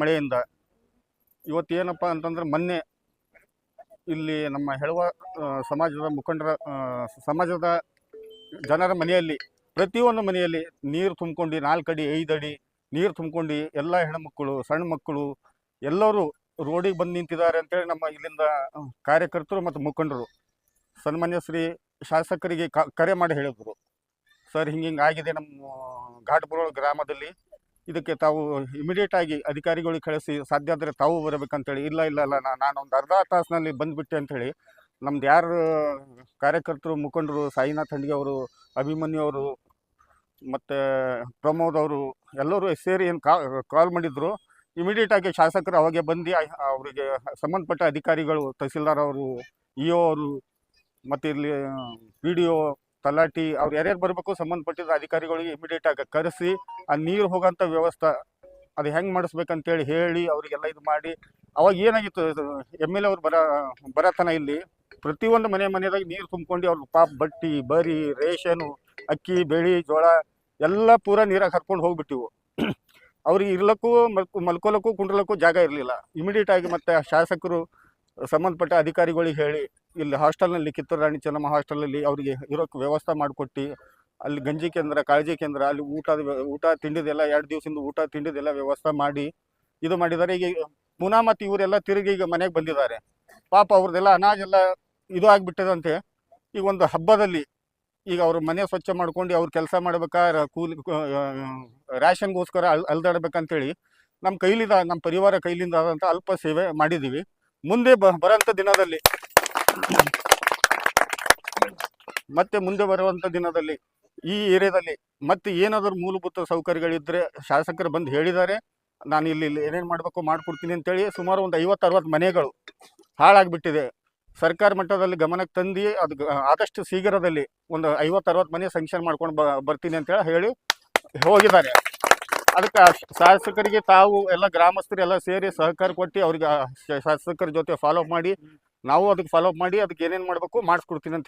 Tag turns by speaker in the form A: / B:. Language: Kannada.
A: ಮಳೆಯಿಂದ. ಇವತ್ತು ಏನಪ್ಪ ಅಂತಂದ್ರೆ ಮೊನ್ನೆ ಇಲ್ಲಿ ನಮ್ಮ ಹೆಳುವ ಸಮಾಜದ ಮುಖಂಡರ ಸಮಾಜದ ಜನರ ಮನೆಯಲ್ಲಿ, ಪ್ರತಿಯೊಂದು ಮನೆಯಲ್ಲಿ ನೀರು ತುಂಬ್ಕೊಂಡು ನಾಲ್ಕು ಅಡಿ, ಐದು ಅಡಿ ನೀರು ತುಂಬ್ಕೊಂಡು ಎಲ್ಲ ಹೆಣ್ಮಕ್ಕಳು ಸಣ್ಣ ಮಕ್ಕಳು, ಎಲ್ಲರೂ ರೋಡಿಗೆ ಬಂದು ನಿಂತಿದ್ದಾರೆ ಅಂತೇಳಿ ನಮ್ಮ ಇಲ್ಲಿಂದ ಕಾರ್ಯಕರ್ತರು ಮತ್ತು ಮುಖಂಡರು, ಸನ್ಮಾನ್ಯ ಶ್ರೀ ಶಾಸಕರಿಗೆ ಕರೆ ಮಾಡಿ ಹೇಳಿದರು. ಸರ್, ಹಿಂಗೆ ಹಿಂಗೆ ಆಗಿದೆ ನಮ್ಮ ಘಾಟ್ಪುರ ಗ್ರಾಮದಲ್ಲಿ. ಇದಕ್ಕೆ ತಾವು ಇಮಿಡಿಯೇಟ್ ಆಗಿ ಅಧಿಕಾರಿಗಳಿಗೆ ಕಳಿಸಿ, ಸಾಧ್ಯ ಆದರೆ ತಾವು ಬರಬೇಕಂತೇಳಿ, ಇಲ್ಲ ಇಲ್ಲ ಇಲ್ಲ ಒಂದು ಅರ್ಧ ತಾಸಿನಲ್ಲಿ ಬಂದುಬಿಟ್ಟೆ ಅಂಥೇಳಿ ನಮ್ದು ಯಾರು ಕಾರ್ಯಕರ್ತರು, ಮುಖಂಡರು, ಸಾಯಿನಾಥ್ ಹಂಡಿಗೆ ಅವರು, ಅಭಿಮನ್ಯು ಅವರು, ಮತ್ತು ಪ್ರಮೋದ್ ಅವರು ಎಲ್ಲರೂ ಸೇರಿ ಏನು ಕಾಲ್ ಮಾಡಿದ್ರು. ಇಮಿಡಿಯೇಟ್ ಆಗಿ ಶಾಸಕರು ಅವಾಗೆ ಬಂದು ಅವರಿಗೆ ಸಂಬಂಧಪಟ್ಟ ಅಧಿಕಾರಿಗಳು, ತಹಸೀಲ್ದಾರ್ ಅವರು, ಇ ಅವರು, ಮತ್ತು ಇಲ್ಲಿ ಪಿ ಡಿ ಒ ತಲಾಟಿ ಅವ್ರು ಯಾರ್ಯಾರು ಬರಬೇಕು ಸಂಬಂಧಪಟ್ಟಿದ್ದ ಅಧಿಕಾರಿಗಳಿಗೆ ಇಮಿಡಿಯೇಟ್ ಆಗಿ ಕರೆಸಿ, ಆ ನೀರು ಹೋಗೋಂಥ ವ್ಯವಸ್ಥೆ ಅದು ಹೆಂಗೆ ಮಾಡಿಸ್ಬೇಕಂತೇಳಿ ಹೇಳಿ ಅವರಿಗೆಲ್ಲ ಇದು ಮಾಡಿ. ಅವಾಗ ಏನಾಗಿತ್ತು ಎಂ ಎಲ್ ಎ ಅವ್ರು ಬರ, ಬರತನ ಇಲ್ಲಿ ಪ್ರತಿಯೊಂದು ಮನೆ ಮನೆಯದಾಗ ನೀರು ತುಂಬ್ಕೊಂಡು ಅವ್ರ ಪಾಪ ಬಟ್ಟಿ, ಬರಿ, ರೇಷನು, ಅಕ್ಕಿ, ಬೆಳಿ, ಜೋಳ ಎಲ್ಲ ಪೂರ ನೀರಾಗ ಹರ್ಕೊಂಡು ಹೋಗ್ಬಿಟ್ಟಿವು. ಅವ್ರಿಗೆ ಇರ್ಲಕ್ಕೂ ಮಲ್ಕೊ, ಮಲ್ಕೊಲಕ್ಕೂ ಕುಂಡ್ರಲಕ್ಕೂ ಜಾಗ ಇರಲಿಲ್ಲ. ಇಮಿಡಿಯೇಟ್ ಆಗಿ ಮತ್ತೆ ಶಾಸಕರು ಸಂಬಂಧಪಟ್ಟ ಅಧಿಕಾರಿಗಳಿಗೆ ಹೇಳಿ, ಇಲ್ಲಿ ಹಾಸ್ಟೆಲ್ನಲ್ಲಿ ಕಿತ್ತೂರು ರಾಣಿ ಚೆನ್ನಮ್ಮ ಹಾಸ್ಟೆಲಲ್ಲಿ ಅವರಿಗೆ ಇರೋಕ್ಕೆ ವ್ಯವಸ್ಥೆ ಮಾಡಿಕೊಟ್ಟು, ಅಲ್ಲಿ ಗಂಜಿ ಕೇಂದ್ರ, ಕಾಳಜಿ ಕೇಂದ್ರ, ಅಲ್ಲಿ ಊಟದ ಊಟ ತಿಂಡಿದೆಲ್ಲ ಎರಡು ದಿವಸದಿಂದ ಊಟ ತಿಂಡಿದೆಲ್ಲ ವ್ಯವಸ್ಥೆ ಮಾಡಿ, ಇದು ಮಾಡಿದ್ದಾರೆ. ಈಗ ಪುನಃ ಮತ್ತು ಇವರೆಲ್ಲ ತಿರುಗಿ ಈಗ ಮನೆಗೆ ಬಂದಿದ್ದಾರೆ. ಪಾಪ ಅವ್ರದ್ದೆಲ್ಲ ಅನಾಜೆಲ್ಲ ಇದು ಆಗಿಬಿಟ್ಟದಂತೆ. ಈಗ ಒಂದು ಹಬ್ಬದಲ್ಲಿ ಈಗ ಅವರು ಮನೆ ಸ್ವಚ್ಛ ಮಾಡ್ಕೊಂಡು ಅವ್ರು ಕೆಲಸ ಮಾಡ್ಬೇಕಾದ್ರೆ ಕೂಲಿ ರ್ಯಾಷನ್ಗೋಸ್ಕರ ಅಲ್ ಅಲ್ದಾಡ್ಬೇಕಂತೇಳಿ ನಮ್ಮ ಕೈಲಿಂದ, ನಮ್ಮ ಪರಿವಾರ ಕೈಲಿಂದ ಆದಂಥ ಅಲ್ಪ ಸೇವೆ ಮಾಡಿದ್ದೀವಿ. ಮುಂದೆ ಬ ಬರೋಂಥ ದಿನದಲ್ಲಿ. ಮತ್ತೆ ಮುಂದೆ ಬರುವಂಥ ದಿನದಲ್ಲಿ, ಈ ಏರಿಯಾದಲ್ಲಿ ಮತ್ತೆ ಏನಾದರೂ ಮೂಲಭೂತ ಸೌಕರ್ಯಗಳಿದ್ದರೆ ಶಾಸಕರು ಬಂದು ಹೇಳಿದ್ದಾರೆ. ನಾನು ಇಲ್ಲಿ ಇಲ್ಲಿ ಏನೇನು ಮಾಡಬೇಕು ಮಾಡಿಕೊಡ್ತೀನಿ ಅಂತೇಳಿ ಸುಮಾರು ಒಂದು ಐವತ್ತು, ಅರವತ್ತು ಮನೆಗಳು ಹಾಳಾಗಿಬಿಟ್ಟಿದೆ. ಸರ್ಕಾರ ಮಟ್ಟದಲ್ಲಿ ಗಮನಕ್ಕೆ ತಂದು ಅದು ಆದಷ್ಟು ಶೀಘ್ರದಲ್ಲಿ ಒಂದು ಐವತ್ತು, ಅರವತ್ತು ಮನೆ ಸಂಕ್ಷನ್ ಮಾಡ್ಕೊಂಡು ಬರ್ತೀನಿ ಅಂತೇಳಿ ಹೇಳಿ ಹೋಗಿದ್ದಾರೆ. ಅದಕ್ಕೆ ಶಾಸಕರಿಗೆ ತಾವು ಎಲ್ಲ ಗ್ರಾಮಸ್ಥರು ಎಲ್ಲ ಸೇರಿ ಸಹಕಾರ ಕೊಟ್ಟು ಅವ್ರಿಗೆ ಶಾಸಕರ ಜೊತೆ ಫಾಲೋಅಪ್ ಮಾಡಿ, ನಾವು ಅದಕ್ಕೆ ಫಾಲೋಅಪ್ ಮಾಡಿ, ಅದಕ್ಕೆ ಏನೇನು ಮಾಡಬೇಕು ಮಾಡಿಸ್ಕೊಡ್ತೀನಿ ಅಂತ